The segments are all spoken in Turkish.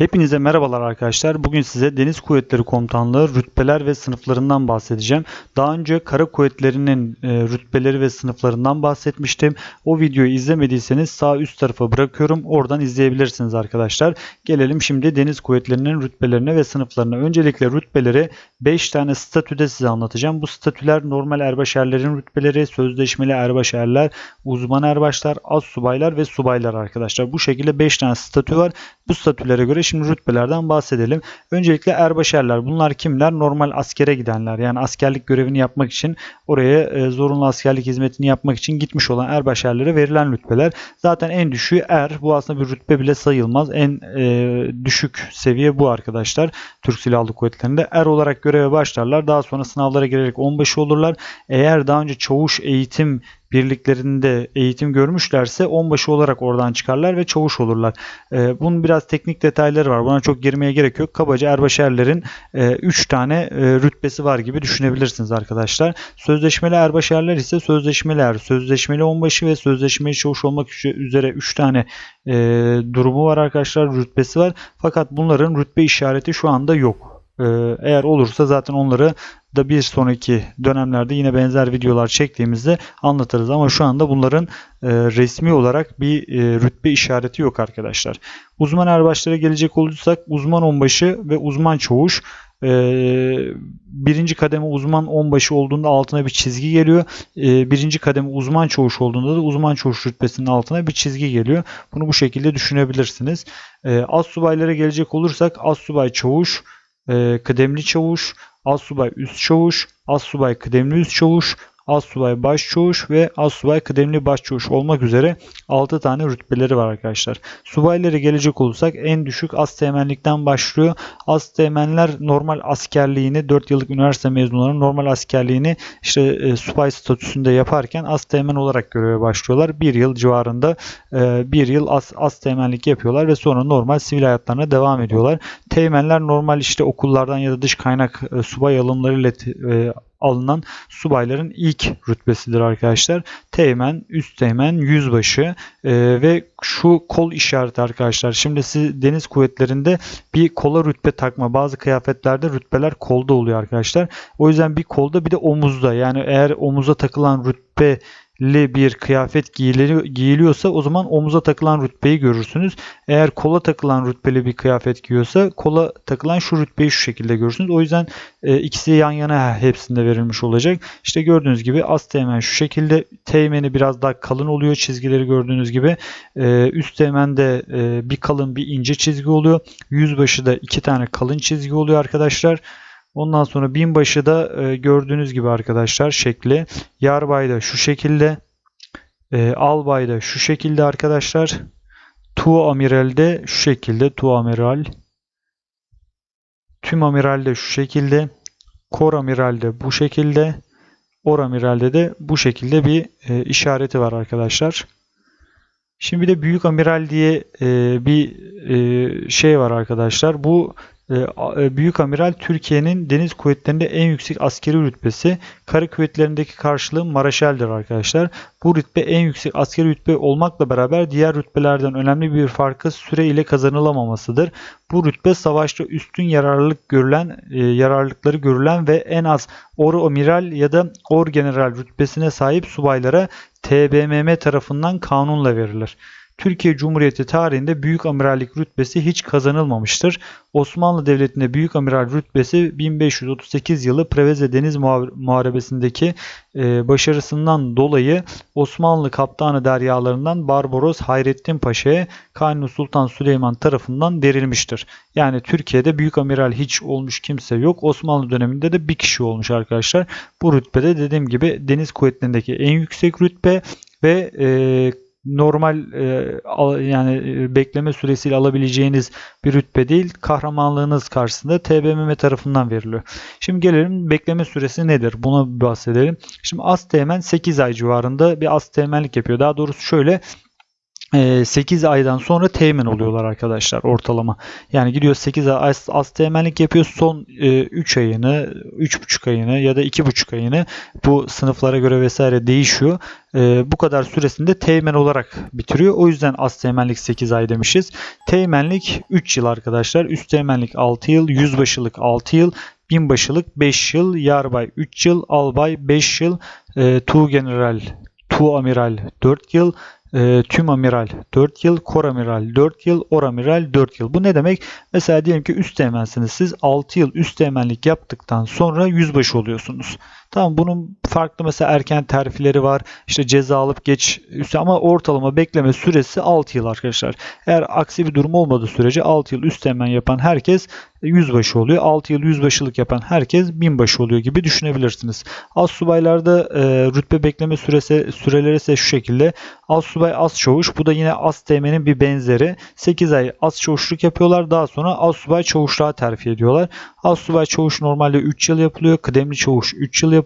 Hepinize merhabalar arkadaşlar. Bugün size Deniz Kuvvetleri Komutanlığı rütbeler ve sınıflarından bahsedeceğim. Daha önce Kara Kuvvetleri'nin e, rütbeleri ve sınıflarından bahsetmiştim. O videoyu izlemediyseniz sağ üst tarafa bırakıyorum. Oradan izleyebilirsiniz arkadaşlar. Gelelim şimdi Deniz Kuvvetleri'nin rütbelerine ve sınıflarına. Öncelikle rütbeleri 5 tane statüde size anlatacağım. Bu statüler normal erbaşerlerin rütbeleri, sözleşmeli erbaşerler, uzman erbaşlar, az subaylar ve subaylar arkadaşlar. Bu şekilde 5 tane statü var. Bu statülere göre şimdi rütbelerden bahsedelim. Öncelikle erbaşerler. Bunlar kimler? Normal askere gidenler. Yani askerlik görevini yapmak için oraya e, zorunlu askerlik hizmetini yapmak için gitmiş olan erbaşerlere verilen rütbeler. Zaten en düşüğü er. Bu aslında bir rütbe bile sayılmaz. En e, düşük seviye bu arkadaşlar. Türk Silahlı Kuvvetleri'nde er olarak göreve başlarlar. Daha sonra sınavlara girerek onbaşı olurlar. Eğer daha önce çavuş eğitim birliklerinde eğitim görmüşlerse onbaşı olarak oradan çıkarlar ve çavuş olurlar. Ee, bunun biraz teknik detayları var. Buna çok girmeye gerek yok. Kabaca erbaşerlerin 3 tane e, rütbesi var gibi düşünebilirsiniz arkadaşlar. Sözleşmeli erbaşerler ise sözleşmeli er, sözleşmeli onbaşı ve sözleşmeli çavuş olmak üzere 3 tane e, durumu var arkadaşlar. Rütbesi var. Fakat bunların rütbe işareti şu anda yok. Ee, eğer olursa zaten onları da bir sonraki dönemlerde yine benzer videolar çektiğimizde anlatırız. Ama şu anda bunların e, resmi olarak bir e, rütbe işareti yok arkadaşlar. Uzman erbaşlara gelecek olursak uzman onbaşı ve uzman çavuş e, birinci kademe uzman onbaşı olduğunda altına bir çizgi geliyor. E, birinci kademe uzman çavuş olduğunda da uzman çavuş rütbesinin altına bir çizgi geliyor. Bunu bu şekilde düşünebilirsiniz. E, az subaylara gelecek olursak az subay çavuş, e, kıdemli çavuş, az subay üst çavuş, az subay kıdemli üst çavuş, az subay baş çavuş ve az subay kıdemli baş çavuş olmak üzere 6 tane rütbeleri var arkadaşlar. Subaylara gelecek olursak en düşük az teğmenlikten başlıyor. Az teğmenler normal askerliğini 4 yıllık üniversite mezunlarının normal askerliğini işte e, subay statüsünde yaparken az teğmen olarak göreve başlıyorlar. 1 yıl civarında 1 e, yıl az, az teğmenlik yapıyorlar ve sonra normal sivil hayatlarına devam ediyorlar. Teğmenler normal işte okullardan ya da dış kaynak e, subay alımlarıyla e, alınan subayların ilk rütbesidir arkadaşlar. Teğmen, üst teğmen, yüzbaşı e, ve şu kol işareti arkadaşlar. Şimdi siz deniz kuvvetlerinde bir kola rütbe takma. Bazı kıyafetlerde rütbeler kolda oluyor arkadaşlar. O yüzden bir kolda bir de omuzda. Yani eğer omuza takılan rütbe li bir kıyafet giyiliyorsa o zaman omuza takılan rütbeyi görürsünüz. Eğer kola takılan rütbeli bir kıyafet giyiyorsa kola takılan şu rütbeyi şu şekilde görürsünüz. O yüzden e, ikisi yan yana hepsinde verilmiş olacak. İşte gördüğünüz gibi az teğmen şu şekilde. Teğmeni biraz daha kalın oluyor çizgileri gördüğünüz gibi. E, üst teğmende e, bir kalın bir ince çizgi oluyor. Yüzbaşı da iki tane kalın çizgi oluyor arkadaşlar. Ondan sonra binbaşı da e, gördüğünüz gibi arkadaşlar şekli. Yarbay da şu şekilde. E, albay da şu şekilde arkadaşlar. Tu amiral de şu şekilde. Tu amiral. Tüm amiral de şu şekilde. Kor amiral de bu şekilde. Or amiralde de bu şekilde bir e, işareti var arkadaşlar. Şimdi bir de büyük amiral diye e, bir e, şey var arkadaşlar. Bu Büyük Amiral Türkiye'nin deniz kuvvetlerinde en yüksek askeri rütbesi. Kara kuvvetlerindeki karşılığı Maraşel'dir arkadaşlar. Bu rütbe en yüksek askeri rütbe olmakla beraber diğer rütbelerden önemli bir farkı süre ile kazanılamamasıdır. Bu rütbe savaşta üstün yararlılık görülen, e, yararlılıkları görülen ve en az Or Amiral ya da Or General rütbesine sahip subaylara TBMM tarafından kanunla verilir. Türkiye Cumhuriyeti tarihinde büyük amirallik rütbesi hiç kazanılmamıştır. Osmanlı Devleti'nde büyük amiral rütbesi 1538 yılı Preveze Deniz Muharebesi'ndeki e, başarısından dolayı Osmanlı kaptanı deryalarından Barbaros Hayrettin Paşa'ya Kanuni Sultan Süleyman tarafından verilmiştir. Yani Türkiye'de büyük amiral hiç olmuş kimse yok. Osmanlı döneminde de bir kişi olmuş arkadaşlar. Bu rütbede dediğim gibi deniz kuvvetlerindeki en yüksek rütbe ve e, normal e, al, yani e, bekleme süresiyle alabileceğiniz bir rütbe değil. Kahramanlığınız karşısında TBMM tarafından veriliyor. Şimdi gelelim bekleme süresi nedir? Buna bahsedelim. Şimdi az teğmen 8 ay civarında bir az teğmenlik yapıyor. Daha doğrusu şöyle 8 aydan sonra teğmen oluyorlar arkadaşlar ortalama. Yani gidiyor 8 ay az, az teğmenlik yapıyor. Son 3 ayını, 3,5 ayını ya da 2,5 ayını bu sınıflara göre vesaire değişiyor. Bu kadar süresinde teğmen olarak bitiriyor. O yüzden az teğmenlik 8 ay demişiz. Teğmenlik 3 yıl arkadaşlar. Üst teğmenlik 6 yıl, yüzbaşılık 6 yıl, binbaşılık 5 yıl, yarbay 3 yıl, albay 5 yıl, e, tu general, tu amiral 4 yıl, e, tüm amiral 4 yıl, kor amiral 4 yıl, or amiral 4 yıl. Bu ne demek? Mesela diyelim ki üst teğmensiniz. Siz 6 yıl üst teğmenlik yaptıktan sonra yüzbaşı oluyorsunuz. Tamam bunun farklı mesela erken terfileri var. İşte ceza alıp geç üst ama ortalama bekleme süresi 6 yıl arkadaşlar. Eğer aksi bir durum olmadığı sürece 6 yıl üst teğmen yapan herkes yüzbaşı oluyor. 6 yıl yüzbaşılık yapan herkes binbaşı oluyor gibi düşünebilirsiniz. Az subaylarda e, rütbe bekleme süresi süreleri ise şu şekilde. Az subay az çavuş. Bu da yine az teğmenin bir benzeri. 8 ay az çavuşluk yapıyorlar. Daha sonra az subay çavuşluğa terfi ediyorlar. Az subay çavuş normalde 3 yıl yapılıyor. Kıdemli çavuş 3 yıl yapılıyor.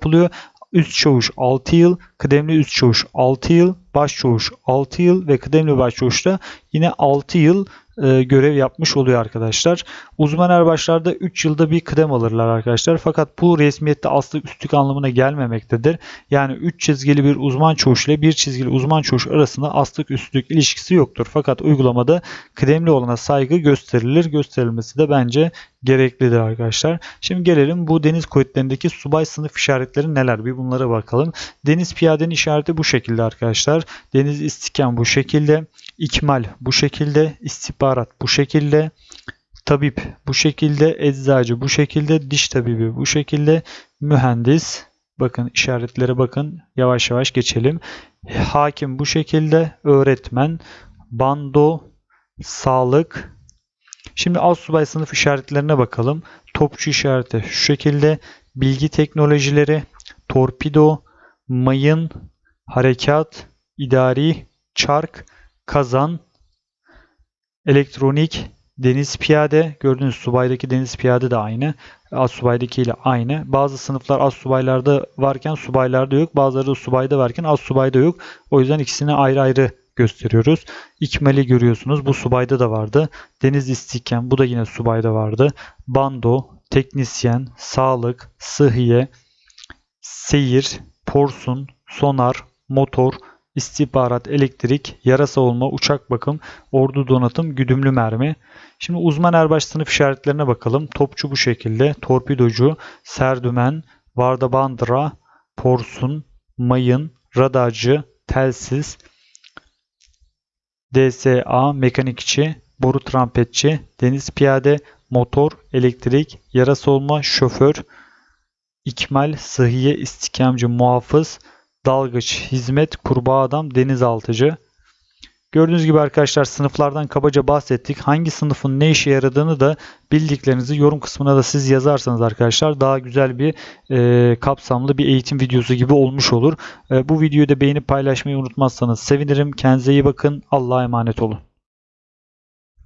Üst çavuş 6 yıl, kıdemli üst çavuş 6 yıl, baş çavuş 6 yıl ve kıdemli baş çavuş da yine 6 yıl e, görev yapmış oluyor arkadaşlar. Uzman erbaşlarda 3 yılda bir kıdem alırlar arkadaşlar. Fakat bu resmiyette aslık üstlük anlamına gelmemektedir. Yani 3 çizgili bir uzman çavuş ile bir çizgili uzman çavuş arasında aslık üstlük ilişkisi yoktur. Fakat uygulamada kıdemli olana saygı gösterilir. Gösterilmesi de bence gereklidir arkadaşlar. Şimdi gelelim bu deniz kuvvetlerindeki subay sınıf işaretleri neler? Bir bunlara bakalım. Deniz piyadenin işareti bu şekilde arkadaşlar. Deniz istikem bu şekilde. İkmal bu şekilde. istihbarat bu şekilde. Tabip bu şekilde. Eczacı bu şekilde. Diş tabibi bu şekilde. Mühendis bakın işaretlere bakın. Yavaş yavaş geçelim. Hakim bu şekilde. Öğretmen. Bando. Sağlık. Şimdi alt subay sınıf işaretlerine bakalım. Topçu işareti şu şekilde. Bilgi teknolojileri, torpido, mayın, harekat, idari, çark, kazan, elektronik, deniz piyade. Gördüğünüz subaydaki deniz piyade de aynı. Az subaydaki ile aynı. Bazı sınıflar az subaylarda varken subaylarda yok. Bazıları da subayda varken az subayda yok. O yüzden ikisini ayrı ayrı gösteriyoruz. İkmali görüyorsunuz. Bu subayda da vardı. Deniz istikken bu da yine subayda vardı. Bando, teknisyen, sağlık, sıhhiye, seyir, porsun, sonar, motor, istihbarat, elektrik, yara savunma, uçak bakım, ordu donatım, güdümlü mermi. Şimdi uzman erbaş sınıf işaretlerine bakalım. Topçu bu şekilde, torpidocu, serdümen, varda bandıra, porsun, mayın, radarcı, telsiz, DSA, mekanikçi, boru trampetçi, deniz piyade, motor, elektrik, yara savunma, şoför, ikmal, sıhhiye, istikamcı, muhafız, dalgıç, hizmet, kurbağa adam, denizaltıcı. Gördüğünüz gibi arkadaşlar sınıflardan kabaca bahsettik. Hangi sınıfın ne işe yaradığını da bildiklerinizi yorum kısmına da siz yazarsanız arkadaşlar daha güzel bir e, kapsamlı bir eğitim videosu gibi olmuş olur. E, bu videoyu da beğenip paylaşmayı unutmazsanız sevinirim. Kendinize iyi bakın. Allah'a emanet olun.